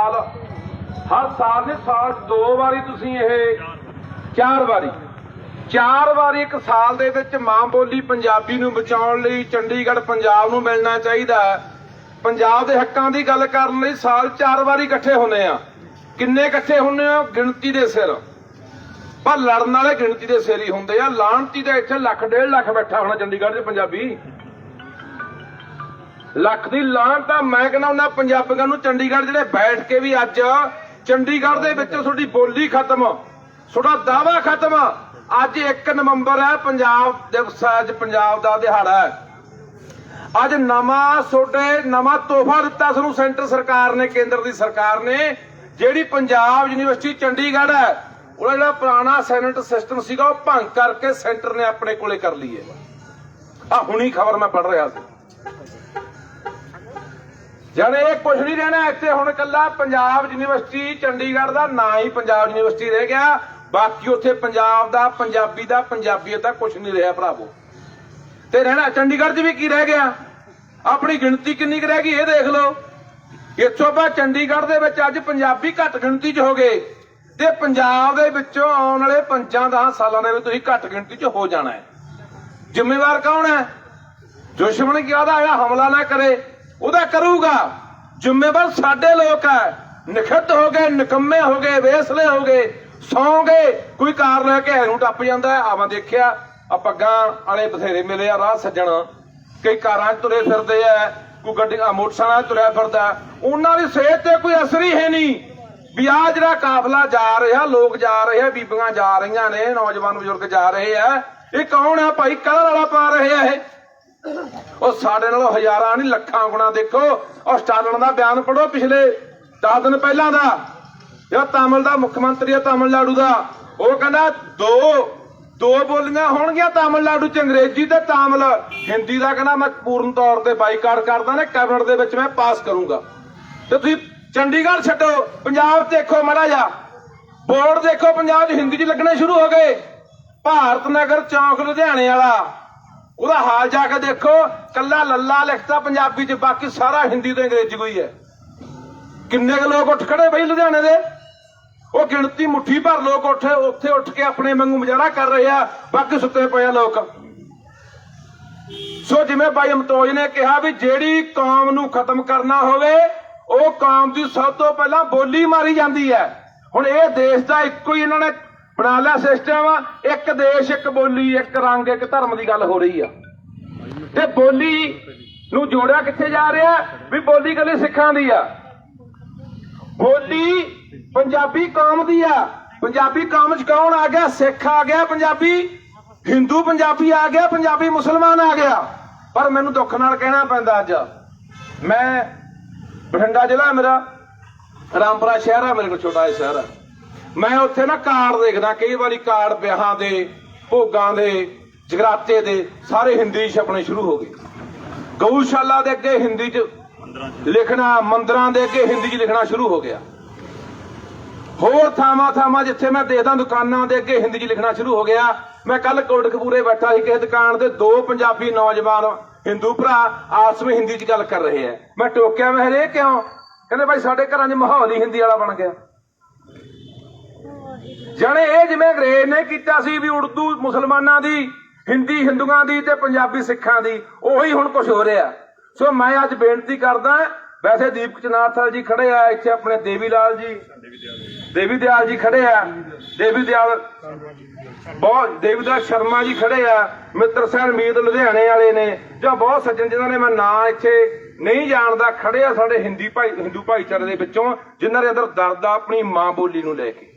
ਸਾਲ। ਹਰ ਸਾਲ ਦੇ ਸਾਲ ਦੋ ਵਾਰੀ ਤੁਸੀਂ ਇਹ ਚਾਰ ਵਾਰੀ। ਚਾਰ ਵਾਰੀ ਇੱਕ ਸਾਲ ਦੇ ਵਿੱਚ ਮਾਂ ਬੋਲੀ ਪੰਜਾਬੀ ਨੂੰ ਬਚਾਉਣ ਲਈ ਚੰਡੀਗੜ੍ਹ ਪੰਜਾਬ ਨੂੰ ਮਿਲਣਾ ਚਾਹੀਦਾ ਪੰਜਾਬ ਦੇ ਹੱਕਾਂ ਦੀ ਗੱਲ ਕਰਨ ਲਈ ਸਾਲ ਚਾਰ ਵਾਰੀ ਇਕੱਠੇ ਹੁੰਦੇ ਆ। ਕਿੰਨੇ ਇਕੱਠੇ ਹੁੰਦੇ ਆ? ਗਿਣਤੀ ਦੇ ਸਿਰ। ਪਰ ਲੜਨ ਵਾਲੇ ਗਿਣਤੀ ਦੇ ਸਿਰ ਹੀ ਹੁੰਦੇ ਆ। ਲਾਣਤੀ ਦੇ ਇੱਥੇ ਲੱਖ, ਡੇਢ ਲੱਖ ਬੈਠਾ ਹੋਣਾ ਚੰਡੀਗੜ੍ਹ 'ਚ ਪੰਜਾਬੀ। ਲੱਖ ਦੀ ਲਾਂ ਤਾਂ ਮੈਂ ਕਹਿੰਦਾ ਉਹਨਾਂ ਪੰਜਾਬੀਆਂ ਨੂੰ ਚੰਡੀਗੜ੍ਹ ਜਿਹੜੇ ਬੈਠ ਕੇ ਵੀ ਅੱਜ ਚੰਡੀਗੜ੍ਹ ਦੇ ਵਿੱਚ ਤੁਹਾਡੀ ਬੋਲੀ ਖਤਮ, ਤੁਹਾਡਾ ਦਾਵਾ ਖਤਮ, ਅੱਜ 1 ਨਵੰਬਰ ਹੈ, ਪੰਜਾਬ ਦਿਵਸ ਅੱਜ ਪੰਜਾਬ ਦਾ ਦਿਹਾੜਾ ਹੈ। ਅੱਜ ਨਵਾਂ ਤੁਹਾਡੇ, ਨਵਾਂ ਤੋਹਫਾ ਦਿੱਤਾ ਸਾਨੂੰ ਸੈਂਟਰ ਸਰਕਾਰ ਨੇ, ਕੇਂਦਰ ਦੀ ਸਰਕਾਰ ਨੇ, ਜਿਹੜੀ ਪੰਜਾਬ ਯੂਨੀਵਰਸਿਟੀ ਚੰਡੀਗੜ੍ਹ ਹੈ, ਉਹਦਾ ਜਿਹੜਾ ਪੁਰਾਣਾ ਸੈਨੇਟ ਸਿਸਟਮ ਸੀਗਾ, ਉਹ ਭੰਗ ਕਰਕੇ ਸੈਂਟਰ ਨੇ ਆਪਣੇ ਕੋਲੇ ਕਰ ਲਈ ਹੈ ਆ ਹੁਣੀ ਖਬਰ ਮੈਂ ਪੜ ਰਿਹਾ ਸੀ। ਜਾਣੇ ਇਹ ਕੁਝ ਨਹੀਂ ਰਹਿਣਾ ਇੱਥੇ। ਹੁਣ ਕੱਲਾ ਪੰਜਾਬ ਯੂਨੀਵਰਸਿਟੀ, ਚੰਡੀਗੜ੍ਹ ਦਾ ਨਾਂ ਹੀ ਪੰਜਾਬ ਯੂਨੀਵਰਸਿਟੀ ਰਹਿ ਗਿਆ। ਬਾਕੀ ਉੱਥੇ ਪੰਜਾਬ ਦਾ, ਪੰਜਾਬੀ ਦਾ, ਪੰਜਾਬੀਅਤ ਦਾ ਕੁਝ ਨਹੀਂ ਰਿਹਾ ਭਰਾਵੋ। ਤੇ ਰਹਿਣਾ ਚੰਡੀਗੜ੍ਹ 'ਚ ਵੀ ਕੀ ਰਹਿ ਗਿਆ? ਆਪਣੀ ਗਿਣਤੀ ਕਿੰਨੀ ਕੁ ਰਹਿ ਗਈ ਇਹ ਦੇਖ ਲਓ। ਇੱਥੋਂ ਬਾ ਚੰਡੀਗੜ੍ਹ ਦੇ ਵਿੱਚ ਅੱਜ ਪੰਜਾਬੀ ਘੱਟ ਗਿਣਤੀ 'ਚ ਹੋ ਗਏ। ਤੇ ਪੰਜਾਬ ਦੇ ਵਿੱਚੋਂ ਆਉਣ ਵਾਲੇ 5-10 ਸਾਲਾਂ ਦੇ ਵਿੱਚ ਤੁਸੀਂ ਘੱਟ ਗਿਣਤੀ 'ਚ ਹੋ ਜਾਣਾ ਹੈ। ਜ਼ਿੰਮੇਵਾਰ ਕੌਣ ਹੈ? ਦੁਸ਼ਮਣ ਕਿਹਾ ਦਾ ਜਿਹੜਾ ਹਮਲਾ ਨਾ ਕਰੇ। ਉਹਦਾ ਕਰੂਗਾ। ਜ਼ਿੰਮੇਵਾਰ ਸਾਡੇ ਲੋਕ ਹੈ ਨਖੱਤ ਹੋ ਗਏ, ਨਿਕੰਮੇ ਹੋ ਗਏ, ਵੇਸਲੇ ਹੋ ਗਏ, ਸੌਂ ਗਏ। ਕੋਈ ਕਾਰ ਲੈ ਕੇ ਐਨੂੰ ਟੱਪ ਜਾਂਦਾ ਆਵਾਂ ਦੇਖਿਆ ਆ ਪੱਗਾਂ ਵਾਲੇ ਬਥੇਰੇ ਮਿਲੇ ਆ, ਰਾਹ ਸੱਜਣ। ਕਈ ਕਾਰਾਂ 'ਚ ਤੁਰੇ ਫਿਰਦੇ ਆ, ਕੋਈ ਗੱਡੀ ਮੋਟਰਸਾਈਕਲਾਂ 'ਚ ਤੁਰਿਆ ਫਿਰਦਾ। ਉਹਨਾਂ ਦੀ ਸਿਹਤ ਤੇ ਕੋਈ ਅਸਰ ਹੀ ਹੈ ਨਹੀਂ। ਵੀ ਆ ਜਿਹੜਾ ਕਾਫਲਾ ਜਾ ਰਿਹਾ, ਲੋਕ ਜਾ ਰਹੇ ਆ, ਬੀਬੀਆਂ ਜਾ ਰਹੀਆਂ ਨੇ, ਨੌਜਵਾਨ ਬਜ਼ੁਰਗ ਜਾ ਰਹੇ ਆ। ਇਹ ਕੌਣ ਆ ਭਾਈ? ਕਲਰ ਵਾਲਾ ਪਾ ਰਹੇ ਆ ਇਹ। ਉਹ ਸਾਡੇ ਨਾਲੋਂ ਹਜ਼ਾਰਾਂ ਨਹੀਂ, ਲੱਖਾਂ ਗੁਣਾ ਦੇਖੋ। ਉਹ ਸਟਾਲਨ ਦਾ ਬਿਆਨ ਪੜੋ ਪਿਛਲੇ 10 ਦਿਨ ਪਹਿਲਾਂ ਦਾ। ਜਿਹੜਾ ਤਾਮਿਲ ਦਾ ਮੁੱਖ ਮੰਤਰੀ ਆ ਤਾਮਿਲਨਾਡੂ ਦਾ। ਉਹ ਕਹਿੰਦਾ ਦੋ ਦੋ ਬੋਲੀਆਂ ਹੋਣਗੀਆਂ ਤਾਮਿਲਨਾਡੂ ਚ, ਅੰਗਰੇਜ਼ੀ ਤੇ ਤਾਮਿਲ। ਹਿੰਦੀ ਦਾ ਕਹਿੰਦਾ ਮੈਂ ਪੂਰਨ ਤੌਰ ਤੇ ਬਾਈਕਾਟ ਕਰਦਾ ਨੇ, ਕੈਬਨਿਟ ਦੇ ਵਿੱਚ ਮੈਂ ਪਾਸ ਕਰੂੰਗਾ। ਤੇ ਤੁਸੀਂ ਚੰਡੀਗੜ੍ਹ ਛੱਡੋ, ਪੰਜਾਬ ਦੇਖੋ ਮੜਾ ਜਾ ਬੋਰਡ ਦੇਖੋ, ਪੰਜਾਬ 'ਚ ਹਿੰਦੀ 'ਚ ਲੱਗਣੇ ਸ਼ੁਰੂ ਹੋ ਗਏ। ਭਾਰਤ ਨਗਰ ਚੌਂਕ ਲੁਧਿਆਣੇ ਵਾਲਾ। ਉਹਦਾ ਹਾਲ ਜਾ ਕੇ ਦੇਖੋ, ਕੱਲਾ ਲੱਲਾ ਲਿਖਤਾ ਪੰਜਾਬੀ 'ਚ, ਬਾਕੀ ਸਾਰਾ ਹਿੰਦੀ ਤੇ ਅੰਗਰੇਜ਼ੀ ਕੋਈ ਹੈ। ਕਿੰਨੇ ਕੁ ਲੋਕ ਉੱਠ ਖੜੇ ਬਈ ਲੁਧਿਆਣੇ ਦੇ? ਉਹ ਗਿਣਤੀ ਮੁੱਠੀ ਭਰ ਲੋਕ ਉੱਠੇ, ਉੱਥੇ ਉੱਠ ਕੇ ਆਪਣੇ ਵਾਂਗੂ ਮੁਜ਼ਾਹਰਾ ਕਰ ਰਹੇ ਆ, ਬਾਕੀ ਸੁੱਤੇ ਪਏ ਆ ਲੋਕ। ਸੋ ਜਿਵੇਂ ਬਾਈ ਅਮਤੋਜ ਨੇ ਕਿਹਾ ਵੀ ਜਿਹੜੀ ਕੌਮ ਨੂੰ ਖਤਮ ਕਰਨਾ ਹੋਵੇ, ਉਹ ਕੌਮ ਦੀ ਸਭ ਤੋਂ ਪਹਿਲਾਂ ਬੋਲੀ ਮਾਰੀ ਜਾਂਦੀ ਹੈ। ਹੁਣ ਇਹ ਦੇਸ਼ ਦਾ ਇੱਕੋ ਹੀ ਇਹਨਾਂ ਨੇ ਬਣਾ ਲਿਆ ਸਿਸਟਮ, ਇੱਕ ਦੇਸ਼, ਇੱਕ ਬੋਲੀ, ਇੱਕ ਰੰਗ, ਇੱਕ ਧਰਮ ਦੀ ਗੱਲ ਹੋ ਰਹੀ ਆ। ਤੇ ਬੋਲੀ ਨੂੰ ਜੋੜਿਆ ਕਿੱਥੇ ਜਾ ਰਿਹਾ? ਵੀ ਬੋਲੀ ਕੱਲੀ ਸਿੱਖਾਂ ਦੀ ਆ। ਬੋਲੀ ਪੰਜਾਬੀ ਕੌਮ ਦੀ ਆ। ਪੰਜਾਬੀ ਕੌਮ ਚ ਕੌਣ ਆ ਗਿਆ? ਸਿੱਖ ਆ ਗਿਆ ਪੰਜਾਬੀ। ਹਿੰਦੂ ਪੰਜਾਬੀ ਆ ਗਿਆ, ਪੰਜਾਬੀ ਮੁਸਲਮਾਨ ਆ ਗਿਆ। ਪਰ ਮੈਨੂੰ ਦੁੱਖ ਨਾਲ ਕਹਿਣਾ ਪੈਂਦਾ ਅੱਜ। ਮੈਂ ਬਠਿੰਡਾ ਜ਼ਿਲ੍ਹਾ ਮੇਰਾ, ਰਾਮਪੁਰਾ ਸ਼ਹਿਰ ਆ, ਮੇਰੇ ਕੋਲ ਛੋਟਾ ਜਿਹਾ ਸ਼ਹਿਰ ਆ। ਮੈਂ ਉੱਥੇ ਨਾ ਕਾਰਡ ਦੇਖਦਾ, ਕਈ ਵਾਰੀ ਕਾਰਡ ਵਿਆਹਾਂ ਦੇ, ਭੋਗਾਂ ਦੇ, ਜਗਰਾਤੇ ਦੇ, ਸਾਰੇ ਹਿੰਦੀ ਛਪਣੇ ਸ਼ੁਰੂ ਹੋ ਗਏ। ਗਊਸ਼ਾਲਾ ਦੇ ਅੱਗੇ ਹਿੰਦੀ 'ਚ ਲਿਖਣਾ, ਮੰਦਰਾਂ ਦੇ ਅੱਗੇ ਹਿੰਦੀ 'ਚ ਲਿਖਣਾ ਸ਼ੁਰੂ ਹੋ ਗਿਆ। ਹੋਰ ਥਾਵਾਂ ਥਾਵਾਂ ਜਿੱਥੇ ਮੈਂ ਦੇਖਦਾ, ਦੁਕਾਨਾਂ ਦੇ ਅੱਗੇ ਹਿੰਦੀ 'ਚ ਲਿਖਣਾ ਸ਼ੁਰੂ ਹੋ ਗਿਆ। ਮੈਂ ਕੱਲ ਕੋਟਕਪੂਰੇ ਬੈਠਾ ਸੀ, ਕਿਸੇ ਦੁਕਾਨ ਦੇ ਦੋ ਪੰਜਾਬੀ ਨੌਜਵਾਨ ਹਿੰਦੂ ਭਰਾ ਆਪਸ ਵਿੱਚ ਹਿੰਦੀ 'ਚ ਗੱਲ ਕਰ ਰਹੇ ਆ। ਮੈਂ ਟੋਕਿਆ, ਮੈਂ ਹਰੇ ਕਿਉਂ? ਕਹਿੰਦੇ, ਭਾਈ, ਸਾਡੇ ਘਰਾਂ 'ਚ ਮਾਹੌਲ ਹੀ ਹਿੰਦੀ ਵਾਲਾ ਬਣ ਗਿਆ। ਜਾਣੇ ਇਹ ਜਿਵੇਂ ਅੰਗਰੇਜ਼ ਨੇ ਕੀਤਾ ਸੀ ਵੀ ਉਰਦੂ ਮੁਸਲਮਾਨਾਂ ਦੀ, ਹਿੰਦੀ ਹਿੰਦੂਆਂ ਦੀ ਤੇ ਪੰਜਾਬੀ ਸਿੱਖਾਂ ਦੀ, ਉਹੀ ਹੁਣ ਕੁਝ ਹੋ ਰਿਹਾ। ਸੋ ਮੈਂ ਅੱਜ ਬੇਨਤੀ ਕਰਦਾ, ਵੈਸੇ ਦੀਪਕ ਚਨਾਰਥਲ ਜੀ ਖੜੇ ਆ ਇੱਥੇ ਆਪਣੇ ਦੇਵੀ ਲਾਲ ਜੀ। ਦੇਵੀ ਦਿਆਲ ਜੀ ਖੜੇ ਆ। ਦੇਵੀ ਦਿਆਲ, ਬਹੁਤ, ਦੇਵੀ ਦਾ ਸ਼ਰਮਾ ਜੀ ਖੜੇ ਆ। ਮਿੱਤਰ ਸੈਨ ਮੀਤ ਲੁਧਿਆਣੇ ਵਾਲੇ ਨੇ, ਜਾਂ ਬਹੁਤ ਸੱਜਣ ਜਿਨ੍ਹਾਂ ਨੇ ਮੈਂ ਨਾਂ ਇੱਥੇ ਨਹੀਂ ਜਾਣਦਾ, ਖੜੇ ਆ ਸਾਡੇ ਹਿੰਦੀ ਭਾਈ, ਹਿੰਦੂ ਭਾਈਚਾਰੇ ਦੇ ਵਿੱਚੋਂ, ਜਿਨ੍ਹਾਂ ਦੇ ਅੰਦਰ ਦਰਦ ਆ ਆਪਣੀ ਮਾਂ ਬੋਲੀ ਨੂੰ ਲੈ ਕੇ।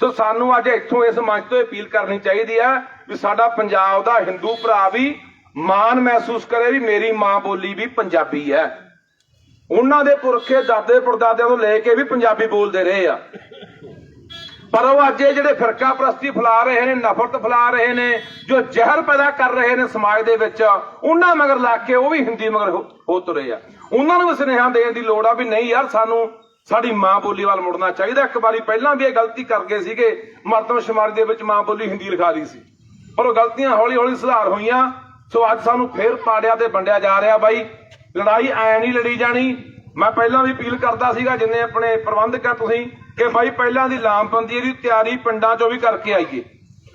ਸੋ ਸਾਨੂੰ ਅੱਜ ਇੱਥੋਂ ਇਸ ਮੰਚ ਤੋਂ ਅਪੀਲ ਕਰਨੀ ਚਾਹੀਦੀ ਆ ਵੀ ਸਾਡਾ ਪੰਜਾਬ ਦਾ ਹਿੰਦੂ ਭਰਾ ਵੀ ਮਾਣ ਮਹਿਸੂਸ ਕਰੇ ਵੀ ਮੇਰੀ ਮਾਂ ਬੋਲੀ ਵੀ ਪੰਜਾਬੀ ਹੈ। ਉਹਨਾਂ ਦੇ ਪੁਰਖੇ ਦਾਦੇ ਪੜਦਾਦਿਆਂ ਤੋਂ ਲੈ ਕੇ ਵੀ ਪੰਜਾਬੀ ਬੋਲਦੇ ਰਹੇ ਆ। ਪਰ ਉਹ ਅੱਜ ਇਹ ਜਿਹੜੇ ਫਿਰਕਾ ਪ੍ਰਸਤੀ ਫੈਲਾ ਰਹੇ ਨੇ, ਨਫ਼ਰਤ ਫੈਲਾ ਰਹੇ ਨੇ, ਜੋ ਜ਼ਹਿਰ ਪੈਦਾ ਕਰ ਰਹੇ ਨੇ ਸਮਾਜ ਦੇ ਵਿੱਚ, ਉਹਨਾਂ ਮਗਰ ਲੱਗ ਕੇ ਉਹ ਵੀ ਹਿੰਦੀ ਮਗਰ ਹੋ ਤੁਰੇ ਆ। ਉਹਨਾਂ ਨੂੰ ਵੀ ਸੁਨੇਹਾ ਦੇਣ ਦੀ ਲੋੜ ਆ ਵੀ ਨਹੀਂ ਯਾਰ ਸਾਨੂੰ ਸਾਡੀ ਮਾਂ ਬੋਲੀ ਵੱਲ ਮੁੜਨਾ ਚਾਹੀਦਾ। ਇੱਕ ਵਾਰੀ ਪਹਿਲਾਂ ਵੀ ਇਹ ਗਲਤੀ ਕਰ ਗਏ ਸੀਗੇ ਮਰਦਮਸ਼ੁਮਾਰੀ ਦੇ ਵਿੱਚ ਮਾਂ ਬੋਲੀ ਹਿੰਦੀ ਲਿਖਾ ਦੀ ਸੀ। ਪਰ ਉਹ ਗਲਤੀਆਂ ਹੌਲੀ ਹੌਲੀ ਸੁਧਾਰ ਹੋਈਆਂ। ਸੋ ਅੱਜ ਸਾਨੂੰ ਫੇਰ ਪਾੜਿਆ ਤੇ ਵੰਡਿਆ ਜਾ ਰਿਹਾ ਬਾਈ। ਲੜਾਈ ਐ ਨਹੀਂ ਲੜੀ ਜਾਣੀ। ਮੈਂ ਪਹਿਲਾਂ ਵੀ ਅਪੀਲ ਕਰਦਾ ਸੀਗਾ, ਜਿੰਨੇ ਆਪਣੇ ਪ੍ਰਬੰਧਕ ਆ ਤੁਸੀਂ, ਕਿ ਬਾਈ ਪਹਿਲਾਂ ਦੀ ਲਾਮਬੰਦੀ ਦੀ ਤਿਆਰੀ ਪਿੰਡਾਂ 'ਚੋਂ ਵੀ ਕਰਕੇ ਆਈਏ।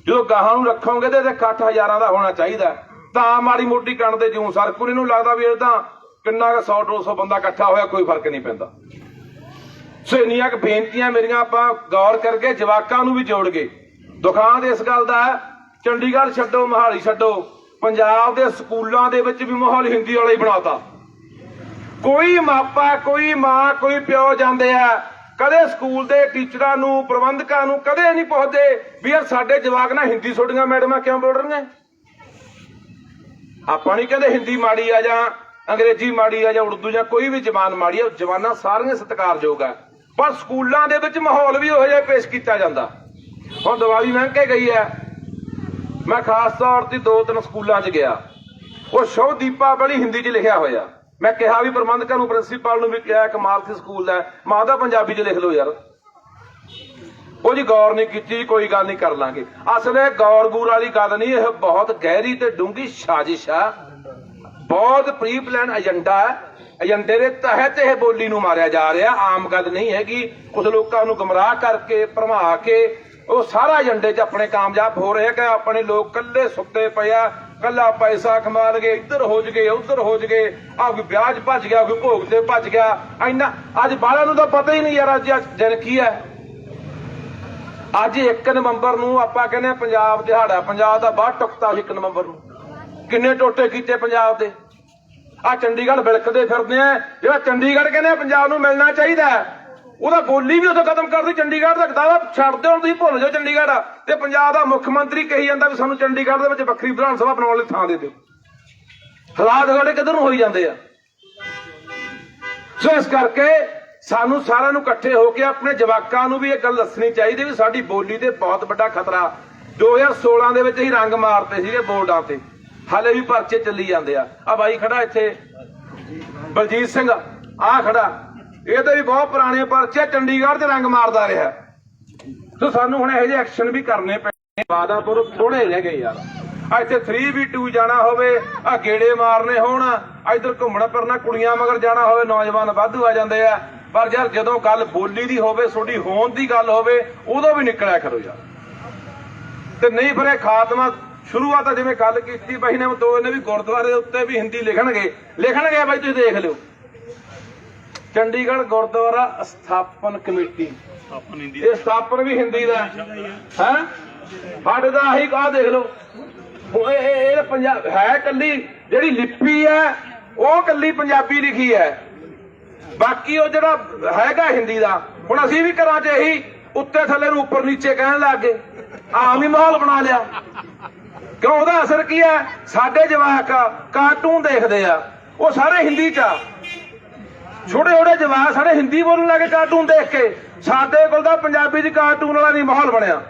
ਜਦੋਂ ਗਾਹਾਂ ਨੂੰ ਰੱਖੋਗੇ ਤੇ ਇਹਦੇ ਇਕੱਠ ਹਜ਼ਾਰਾਂ ਦਾ ਹੋਣਾ ਚਾਹੀਦਾ। ਤਾਂ ਮਾੜੀ ਮੋਟੀ ਕਣ ਦੇ ਜਿਉਂ ਸਰਕੂ ਨੂੰ ਲੱਗਦਾ ਵੀ ਇਹ ਤਾਂ ਕਿੰਨਾ 100 200 ਬੰਦਾ ਇਕੱਠਾ ਹੋਇਆ, ਕੋਈ ਫ਼ਰਕ ਨਹੀਂ ਪੈਂਦਾ। ਸੋ ਇੰਨੀਆਂ ਕੁ ਬੇਨਤੀਆਂ ਮੇਰੀਆਂ ਆਪਾਂ ਗੌਰ ਕਰਕੇ ਜਵਾਕਾਂ ਨੂੰ ਵੀ ਜੋੜ ਗਏ ਦੁਖਾਂਤ ਇਸ ਗੱਲ ਦਾ ਹੈ, ਚੰਡੀਗੜ੍ਹ ਛੱਡੋ ਮਹਾਲੀ ਛੱਡੋ। ਪੰਜਾਬ ਦੇ ਸਕੂਲਾਂ ਦੇ ਵਿੱਚ ਵੀ ਮਾਹੌਲ ਹਿੰਦੀ ਵਾਲਾ ਹੀ ਬਣਾਤਾ। ਕੋਈ ਮਾਪਾ ਕੋਈ ਮਾਂ ਕੋਈ ਪਿਓ ਜਾਂਦੇ ਆ ਕਦੇ ਸਕੂਲ ਦੇ ਟੀਚਰਾਂ ਨੂੰ ਪ੍ਰਬੰਧਕਾਂ ਨੂੰ ਕਦੇ ਨਹੀਂ ਪੁੱਛਦੇ ਵੀ ਯਾਰ ਸਾਡੇ ਜਵਾਕ ਨਾਲ ਹਿੰਦੀ ਛੋਡੀਆਂ ਮੈਡਮਾਂ ਕਿਉਂ ਬੋਲ ਰਹੀਆਂ? ਆਪਾਂ ਨਹੀਂ ਕਹਿੰਦੇ ਹਿੰਦੀ ਮਾੜੀ ਆ ਜਾਂ ਅੰਗਰੇਜ਼ੀ ਮਾੜੀ ਆ ਜਾਂ ਉਰਦੂ ਜਾਂ ਕੋਈ ਵੀ ਜ਼ਬਾਨ ਮਾੜੀ ਆ ਜ਼ਬਾਨਾਂ ਸਾਰੀਆਂ ਸਤਿਕਾਰਯੋਗ ਆ। ਪਰ ਸਕੂਲਾਂ ਦੇ ਵਿੱਚ ਮਾਹੌਲ ਵੀ ਉਹੋ ਜਿਹਾ ਪੇਸ਼ ਕੀਤਾ ਜਾਂਦਾ। ਹੁਣ ਦੀਵਾਲੀ ਲੰਘ ਕੇ ਗਈ ਹੈ। ਮੈਂ ਖਾਸ ਤੌਰ ਤੇ ਦੋ ਤਿੰਨ ਸਕੂਲਾਂ 'ਚ ਗਿਆ। ਉਹ ਸ਼ੁਭ ਦੀਪਾਵਲੀ ਹਿੰਦੀ 'ਚ ਲਿਖਿਆ ਹੋਇਆ। ਮੈਂ ਕਿਹਾ ਵੀ ਪ੍ਰਬੰਧਕਾਂ ਨੂੰ, ਪ੍ਰਿੰਸੀਪਲ ਨੂੰ ਵੀ ਕਿਹਾ ਕਮਾਲ ਸੀ ਸਕੂਲ ਦਾ ਮਾਂ ਦਾ ਪੰਜਾਬੀ 'ਚ ਲਿਖ ਲਓ ਯਾਰ। ਉਹ ਜੀ ਗੌਰ ਨਹੀਂ ਕੀਤੀ, ਕੋਈ ਗੱਲ ਨਹੀਂ, ਕਰ ਲਾਂਗੇ। ਅਸਲੇ ਗੌਰ ਗੂਰ ਵਾਲੀ ਗੱਲ ਨਹੀਂ, ਇਹ ਬਹੁਤ ਗਹਿਰੀ ਤੇ ਡੂੰਗੀ ਸਾਜ਼ਿਸ਼ ਆ। ਬਹੁਤ ਪ੍ਰੀ ਪਲਾਨ ਏਜੰਡਾ ਹੈ। ਏਜੰਡੇ ਦੇ ਤਹਿਤ ਇਹ ਬੋਲੀ ਨੂੰ ਮਾਰਿਆ ਜਾ ਰਿਹਾ। ਆਮ ਗੱਲ ਨਹੀਂ ਹੈਗੀ। ਕੁਝ ਲੋਕਾਂ ਨੂੰ ਗਮਰਾਹ ਕਰਕੇ, ਭਰਮਾ ਕੇ ਉਹ ਸਾਰਾ ਏਜੰਡੇ 'ਚ ਆਪਣੇ ਕਾਮਯਾਬ ਹੋ ਰਹੇ ਕਿ ਆਪਣੇ ਲੋਕ ਕੱਲੇ ਸੁੱਤੇ ਪਿਆ ਕੱਲਾ ਪੈਸਾ ਕਮਾ ਲਗੇ, ਇੱਧਰ ਹੋ ਜਗੇ, ਉੱਧਰ ਹੋ ਜਗੇ। ਆ ਕੋਈ ਵਿਆਜ ਭੱਜ ਗਿਆ, ਕੋਈ ਭੋਗ ਤੇ ਭੱਜ ਗਿਆ। ਇੰਨਾ ਅੱਜ ਬਾਲਾਂ ਨੂੰ ਤਾਂ ਪਤਾ ਹੀ ਨਹੀਂ ਯਾਰ, ਅੱਜ ਦਿਨ ਕੀ ਹੈ। ਅੱਜ 1 ਨਵੰਬਰ ਨੂੰ ਆਪਾਂ ਕਹਿੰਦੇ ਆ ਪੰਜਾਬ ਦਿਹਾੜਾ। ਪੰਜਾਬ ਦਾ ਬਾਹਰ ਟੁਕਤਾ ਸੀ 1 ਨਵੰਬਰ ਨੂੰ। ਕਿੰਨੇ ਟੋਟੇ ਕੀਤੇ ਪੰਜਾਬ ਦੇ? ਆ ਚੰਡੀਗੜ੍ਹ ਬਿਲਕਦੇ ਫਿਰਦੇ ਆ। ਜਿਹੜਾ ਚੰਡੀਗੜ੍ਹ ਕਹਿੰਦੇ ਆ, ਪੰਜਾਬ ਨੂੰ ਮਿਲਣਾ ਚਾਹੀਦਾ ਉਹਦਾ ਬੋਲੀ ਵੀ ਉਦੋਂ ਖਤਮ ਕਰਦੀ, ਚੰਡੀਗੜ੍ਹ ਦਾ ਦਾਵਾ ਛੱਡ ਦਿਓ, ਤੁਸੀਂ ਭੁੱਲ ਜਾਓ ਚੰਡੀਗੜ੍ਹ। ਤੇ ਪੰਜਾਬ ਦਾ ਮੁੱਖ ਮੰਤਰੀ ਕਹੀ ਜਾਂਦਾ ਵੀ ਸਾਨੂੰ ਚੰਡੀਗੜ੍ਹ ਦੇ ਵਿੱਚ ਵੱਖਰੀ ਵਿਧਾਨ ਸਭਾ ਬਣਾਉਣ ਲਈ ਥਾਂ ਦੇ ਦਿਓ। ਹਾਲਾਤ ਸਾਡੇ ਕਿੱਧਰ ਨੂੰ ਹੋਈ ਜਾਂਦੇ ਆ? ਸੋ ਇਸ ਕਰਕੇ ਸਾਨੂੰ ਸਾਰਿਆਂ ਨੂੰ ਇਕੱਠੇ ਹੋ ਕੇ ਆਪਣੇ ਜਵਾਕਾਂ ਨੂੰ ਵੀ ਇਹ ਗੱਲ ਦੱਸਣੀ ਚਾਹੀਦੀ ਵੀ ਸਾਡੀ ਬੋਲੀ ਤੇ ਬਹੁਤ ਵੱਡਾ ਖਤਰਾ। 2016 ਦੇ ਵਿੱਚ ਹੀ ਰੰਗ ਮਾਰਤੇ ਸੀਗੇ ਬੋਰਡਾਂ ਤੇ। ਹਾਲੇ ਵੀ ਪਰਚੇ ਚੱਲੀ ਜਾਂਦੇ ਆ। ਆ ਬਾਈ ਖੜਾ ਇੱਥੇ। ਬਲਜੀਤ ਸਿੰਘ, ਆ ਖੜਾ। ਇਹ ਵੀ ਬਹੁਤ ਪੁਰਾਣੇ ਪਰਚੇ, ਚੰਡੀਗੜ੍ਹ 'ਚ ਰੰਗ ਮਾਰਦਾ ਰਿਹਾ। ਸੋ ਸਾਨੂੰ ਹੁਣ ਇਹੋ ਜਿਹੇ ਐਕਸ਼ਨ ਵੀ ਕਰਨੇ ਪੈਣੇ। ਵਾਦਾਪੁਰ ਥੋੜੇ ਰਹਿ ਗਏ ਯਾਰ। ਆ ਇੱਥੇ 3v2 ਜਾਣਾ ਹੋਵੇ, ਆ ਗੇੜੇ ਮਾਰਨੇ ਹੋਣ। ਇਧਰ ਘੁੰਮਣਾ ਫਿਰਨਾ ਕੁੜੀਆਂ ਮਗਰ ਜਾਣਾ ਹੋਵੇ, ਨੌਜਵਾਨ ਵਾਧੂ ਆ ਜਾਂਦੇ ਆ। ਪਰ ਯਾਰ ਜਦੋਂ ਗੱਲ ਬੋਲੀ ਦੀ ਹੋਵੇ, ਤੁਹਾਡੀ ਹੋਣ ਦੀ ਗੱਲ ਹੋਵੇ, ਉਦੋਂ ਵੀ ਨਿਕਲਿਆ ਕਰੋ ਯਾਰ। ਤੇ ਨਹੀਂ ਫਿਰ ਇਹ ਖਾਤਮਾ ਸ਼ੁਰੂਆਤ ਜਿਵੇਂ ਗੱਲ ਕੀਤੀ ਬਾਈ ਨੇ ਦੋ ਨੇ ਵੀ ਗੁਰਦੁਆਰੇ ਉੱਤੇ ਵੀ ਹਿੰਦੀ ਲਿਖਣਗੇ। ਲਿਖਣਗੇ ਬਾਈ ਤੁਸੀਂ ਦੇਖ ਲਿਓ। ਚੰਡੀਗੜ੍ਹ ਗੁਰਦੁਆਰਾ ਸਥਾਪਨ ਕਮੇਟੀ। ਇਹ ਸਥਾਪਨ ਵੀ ਹਿੰਦੀ ਦਾ ਹੈ। ਹੈਂ? ਸਾਡੇ ਦਾ ਆਹੀ ਕਾ ਦੇਖ ਲਓ। ਉਹ ਇਹ ਇਹ ਪੰਜਾਬ ਹੈ ਕੱਲੀ ਜਿਹੜੀ ਲਿਪੀ ਹੈ ਉਹ ਕੱਲੀ ਪੰਜਾਬੀ ਲਿਖੀ ਹੈ। ਬਾਕੀ ਉਹ ਜਿਹੜਾ ਹੈਗਾ ਹਿੰਦੀ ਦਾ ਹੁਣ ਅਸੀਂ ਵੀ ਘਰਾਂ 'ਚ ਇਹੀ ਉੱਤੇ ਥੱਲੇ ਨੂੰ ਉੱਪਰ ਨੀਚੇ ਕਹਿਣ ਲੱਗ ਗਏ। ਆਮ ਹੀ ਮਾਹੌਲ ਬਣਾ ਲਿਆ। ਕਿਉਂ ਉਹਦਾ ਅਸਰ ਕੀ ਹੈ? ਸਾਡੇ ਜਵਾਕ ਕਾਰਟੂਨ ਦੇਖਦੇ ਆ। ਉਹ ਸਾਰੇ ਹਿੰਦੀ 'ਚ ਆ। ਛੋਟੇ ਛੋਟੇ ਜਵਾਕ ਸਾਰੇ ਹਿੰਦੀ ਬੋਲਣ ਲੱਗੇ ਕਾਰਟੂਨ ਦੇਖ ਕੇ। ਸਾਡੇ ਕੋਲ ਤਾਂ ਪੰਜਾਬੀ 'ਚ ਕਾਰਟੂਨ ਵਾਲਾ ਨਹੀਂ ਮਾਹੌਲ ਬਣਿਆ।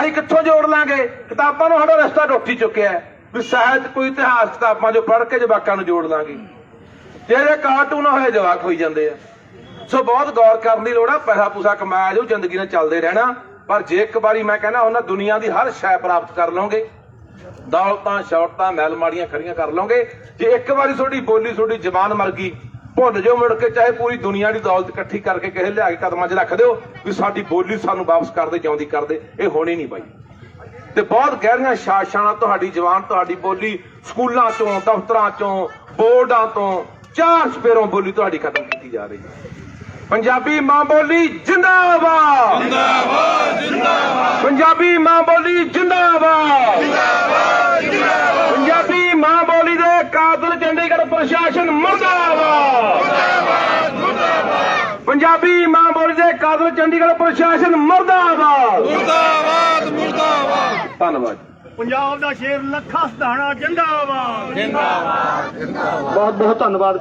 ਅਸੀਂ ਕਿੱਥੋਂ ਜੋੜ ਲਾਂਗੇ? ਕਿਤਾਬਾਂ ਨੂੰ ਸਾਡਾ ਰਸਤਾ ਟੁੱਟ ਚੁੱਕਿਆ ਹੈ। ਵੀ ਸਾਹਿਤ ਕੋਈ ਇਤਿਹਾਸ ਕਿਤਾਬਾਂ ਜੋ ਪੜ੍ਹ ਕੇ ਜਵਾਕਾਂ ਨੂੰ ਜੋੜ ਲਾਂਗੇ। ਜਿਹੜੇ ਕਾਰਟੂਨ ਹੋਏ, ਜਵਾਕ ਹੋਈ ਜਾਂਦੇ ਆ। ਸੋ ਬਹੁਤ ਗੌਰ ਕਰਨ ਦੀ ਲੋੜ ਆ। ਪੈਸਾ ਪੂਸਾ ਕਮਾਇਆ ਜੋ ਜ਼ਿੰਦਗੀ ਨਾਲ ਚੱਲਦੇ ਰਹਿਣਾ। ਪਰ ਜੇ ਇੱਕ ਵਾਰੀ ਮੈਂ ਕਹਿੰਦਾ ਉਹਨਾਂ ਦੁਨੀਆ ਦੀ ਹਰ ਸ਼ੈ ਪ੍ਰਾਪਤ ਕਰ ਲਓਗੇ, ਦੌਲਤਾਂ ਸ਼ੌਰਤਾਂ ਮੈਲ ਮਾੜੀਆਂ ਖੜੀਆਂ ਕਰ ਲਓਗੇ, ਜੇ ਇੱਕ ਵਾਰੀ ਤੁਹਾਡੀ ਬੋਲੀ, ਤੁਹਾਡੀ ਜ਼ਬਾਨ ਮਰ ਗਈ, ਭੁੱਲ ਜਾਓ ਮੁੜ ਕੇ, ਚਾਹੇ ਪੂਰੀ ਦੁਨੀਆ ਦੀ ਦੌਲਤ ਇਕੱਠੀ ਕਰਕੇ ਕਿਸੇ ਲਿਆ ਕੇ ਕਦਮਾਂ 'ਚ ਰੱਖ ਦਿਓ ਵੀ ਸਾਡੀ ਬੋਲੀ ਸਾਨੂੰ ਵਾਪਸ ਕਰਦੇ ਜਿਉਂਦੀ ਕਰਦੇ ਇਹ ਹੋਣੀ ਨਹੀਂ ਬਾਈ। ਤੇ ਬਹੁਤ ਗਹਿਰੀਆਂ ਸ਼ਾਸ਼ਾਂ ਨਾਲ ਤੁਹਾਡੀ ਜ਼ਬਾਨ, ਤੁਹਾਡੀ ਬੋਲੀ ਸਕੂਲਾਂ ਚੋਂ, ਦਫ਼ਤਰਾਂ ਚੋਂ, ਬੋਰਡਾਂ ਤੋਂ, ਚਾਰ ਸਪੇਰੋਂ ਬੋਲੀ ਤੁਹਾਡੀ ਖਤਮ ਕੀਤੀ ਜਾ ਰਹੀ ਹੈ। ਪੰਜਾਬੀ ਮਾਂ ਬੋਲੀ ਜਿੰਦਾਬਾਦ। ਜਿੰਦਾਬਾਦ ਜਿੰਦਾਬਾਦ। ਪੰਜਾਬੀ ਮਾਂ ਬੋਲੀ ਜਿੰਦਾਬਾਦ। ਜਿੰਦਾਬਾਦ ਜਿੰਦਾਬਾਦ। ਪੰਜਾਬੀ ਮਾਂ ਬੋਲੀ ਦੇ ਕਾਤਲ ਚੰਡੀਗੜ੍ਹ ਪ੍ਰਸ਼ਾਸਨ ਮੁਰਦਾਬਾਦ। ਮੁਰਦਾਬਾਦ ਮੁਰਦਾਬਾਦ। ਪੰਜਾਬੀ ਮਾਂ ਬੋਲੀ ਦੇ ਕਾਤਲ ਚੰਡੀਗੜ੍ਹ ਪ੍ਰਸ਼ਾਸਨ ਮੁਰਦਾਬਾਦ। ਮੁਰਦਾਬਾਦ ਮੁਰਦਾਬਾਦ। ਧੰਨਵਾਦ। ਪੰਜਾਬ ਦਾ ਸ਼ੇਰ ਲੱਖਾ ਸਧਾਣਾ ਜਿੰਦਾਬਾਦ। ਬਹੁਤ ਬਹੁਤ ਧੰਨਵਾਦ।